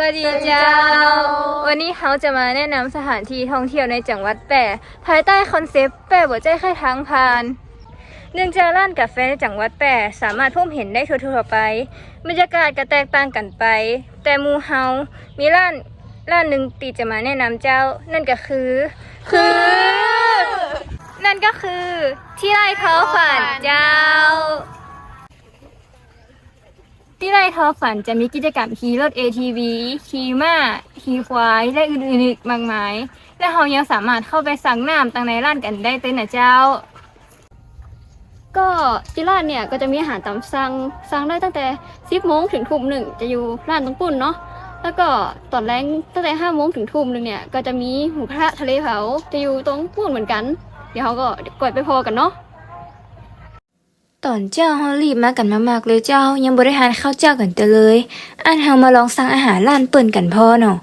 วัสดีเจ้า วันนี้เขาจะมาแนะนำสถานที่ท่องเที่ยวในจังหวัดแปร่ภายใต้คอนเซปต์แปร่บ่ใจแค่ทางผ่าน เนื่องจากร้านกาแฟในจังหวัดแปร่สามารถพบเห็นได้ทั่วๆไป บรรยากาศก็แตกต่างกันไป แต่หมูเฮา มีร้านร้านหนึ่งตีจะมาแนะนำเจ้า นั่นก็คือ คือ นั่นก็คือที่ไร่ท้อฝันเจ้า ที่ไร่ทอฝันจะมีกิจกรรมขี่รถ ATV ขี่ม้าขี่ควายและอื่นๆอีกมากมาย และเรายังสามารถเข้าไปสั่งน้ำตังในร้านกันได้เต้นนะเจ้า ก็ที่ร้านเนี่ยก็จะมีอาหารตามสั่งสั่งได้ตั้งแต่10โมงถึงทุ่มหนึ่งจะอยู่ร้านตรงปุ่นเนาะแล้วก็ตอนแรงตั้งแต่5โมงถึงทุ่มหนึ่งเนี่ยก็จะมีหมูกระทะทะเลเผาจะอยู่ตรงปุ่นเหมือนกัน เดี๋ยวเขาก็เดี๋ยวก่อยไปพอกันเนาะ ตอนเจ้าเฮารีบมากันมากๆเลยเจ้ายังบริหารข้าวเจ้ากันเตเลย อันเฮามาลองสั่งอาหารร้านเปิ่นกันพ่อเนาะ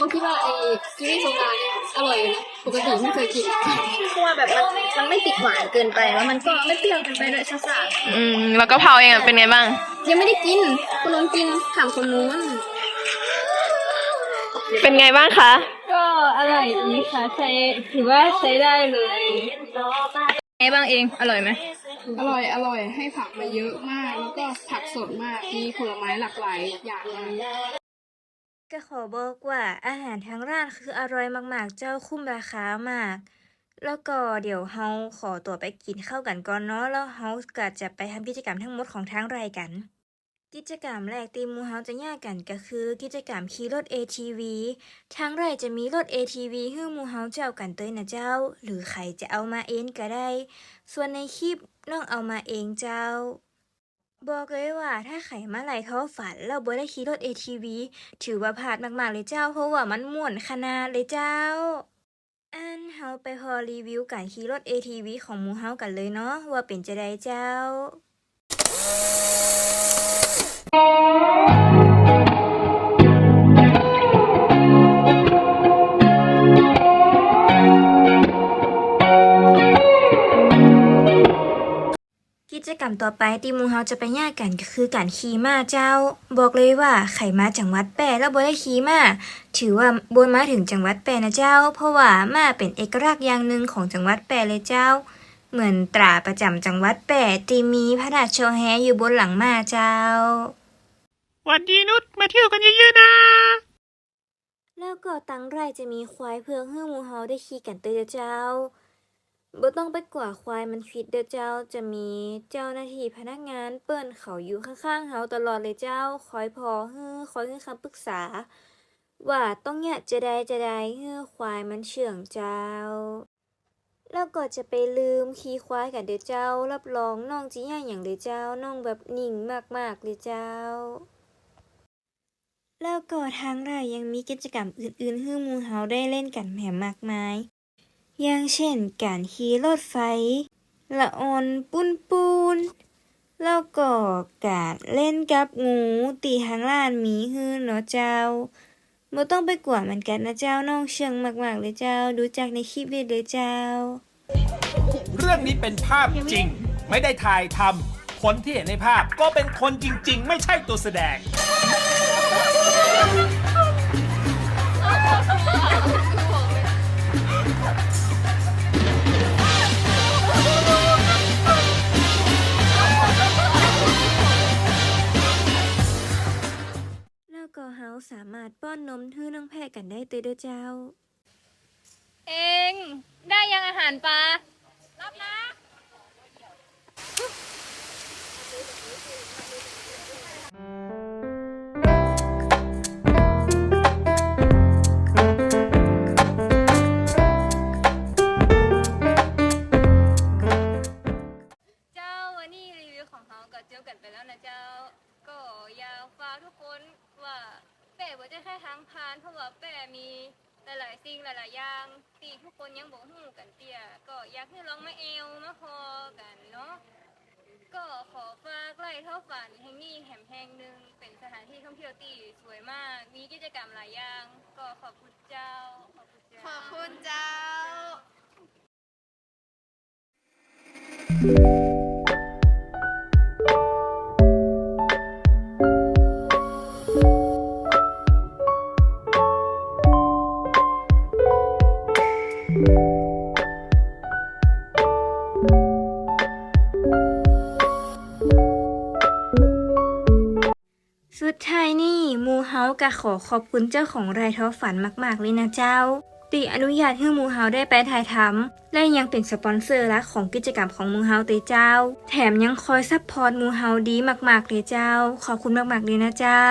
เขาคิดว่าไอ้กิวี่โซดาเนี่ยอร่อยอยู่นะปกติไม่เคยกินเพราะว่าแบบมันมันไม่ติดหวานเกินไปแล้วมันก็ไม่เปรี้ยวเกินไปด้วยซ่าอืมแล้วก็เผาเองอะเป็นไงบ้างยังไม่ได้กินคุณน้องกินถามคนนู้นเป็นไงบ้างคะ ก็อร่อยดีค่ะใช้ถือว่าใช้ได้เลยไงบ้างเองอร่อยไหมอร่อย อร่อย ให้ผักมาเยอะมาก แล้วก็ผักสดมาก มีผลไม้หลากหลายอย่างมาก ก็ขอบอกว่าอาหารทางร้านคืออร่อยมากๆ เจ้าคุ้มราคามาก แล้วก็เดี๋ยวเฮาขอตัวไปกินข้าวกันก่อนเนาะแล้วเฮาก็จะไปทำกิจกรรมทั้งหมดของทางรายกัน กิจกรรมแรกตีมูเฮาจะแยกกันก็คือ กิจกรรมขี่รถ ATV ทางไร่จะมีรถ ATV ให้มูเฮาเจ้ากันเตยนะเจ้า หรือใครจะเอามาเองก็ได้ ส่วนในคลิปน้องเอามาเองเจ้า บอกเลยว่าถ้าไขมาไหลท้อฝันเราบ่ได้ขี่รถ ATV ถือว่าพลาดมากๆเลยเจ้า เพราะว่ามันม่วนขนาดเลยเจ้า อันเฮาไปพอรีวิวการขี่รถ ATV ของหมูเฮากันเลยเนาะว่าเป็นจะได้เจ้า จกรรมต่อไปที่หมูเฮาจะไปย่ากันก็คือการขี่ม้าเจ้า บอกเลยว่าไข่มาจังหวัดแปรแล้วบ่ได้ขี่ม้าถือว่าบนมาถึงจังหวัดแปรนะเจ้า เพราะว่าม้าเป็นเอกลักษณ์อย่างหนึ่งของจังหวัดแปรเลยเจ้า เหมือนตราประจำจังหวัดแปรที่มีพระราชโชแฮอยู่บนหลังม้าเจ้า วันดีนุชมาเที่ยวกันเยอะๆนะ แล้วก็ตังไร่จะมีควายเพื่อให้หมูเฮาได้ขี่กันเตอเจ้า บ่ต้องไปกว่าควายมันคิดเด้อเจ้าจะมีเจ้าหน้าที่พนักงานเปิ้นเขาอยู่ข้างๆเฮาตลอดเลยเจ้า คอยพอฮื้อคอยให้คำปรึกษา ว่าต้องเนี่ยจะได้จะได้ฮื้อควายมันเชื่องเจ้า แล้วก็จะไปลืมขี่ควายกันเด้อเจ้า รับรองน้องจิย่าอย่างเลยเจ้าน้องแบบนิ่งมากๆเลยเจ้า แล้วก็ทางไรยังมีกิจกรรมอื่นๆให้หมูเฮาได้เล่นกันแหมมากมาย อย่างเช่นการขี่รถไฟ ละออนปุ้นปูนแล้วก็การเล่นกับงูตีทางล้านมีฮื้อเนาะเจ้าบ่ต้องไปกลัวมันกันนะเจ้าน้องเชื่องมากๆเลยเจ้า ดูจากในคลิปได้เลยเจ้า เรื่องนี้เป็นภาพจริง ไม่ได้ถ่ายทำคนที่เห็นในภาพก็เป็นคนจริง ๆ ไม่ใช่ตัวแสดงารถป้อนนมทื่อน้องแพะกันได้เตยเด้อเจ้า เองได้ยังอาหารปลารับนะ เจ้าวันนี้รีวิวของเขาก็เจียวกันไปแล้วนะเจ้า ก็อยาฟ้าทุกคนว่า ป้บ่จะแค่ทางผ่าน เพราะว่าแป้มีหลายๆสิ่งหลายๆอย่างที่ทุกคนยังบ่ฮู้กันเตี้ยก็อยากให้ลองมาเอวมาพอกันเนาะก็ขอฝากไล่เท่าฝันแห่งนี้แห่งแห่งหนึ่งเป็นสถานที่ท่องเที่ยวที่สวยมาก มีกิจกรรมหลายอย่าง ก็ขอบคุณเจ้า ขอบคุณเจ้า ขอบคุณเจ้า สุดท้ายนี่มูเฮาก็ขอขอบคุณเจ้าของรายท้อฝันมาก ๆ เลยนะเจ้าตีอนุญาตให้มูเฮาได้ไปถ่ายทำและยังเป็นสปอนเซอร์ลักของกิจกรรมของมูเฮาเตเจ้า แถมยังคอยซัพพอร์ตมูเฮาดีมากๆเลยเจ้า ขอบคุณมากๆเลยนะเจ้า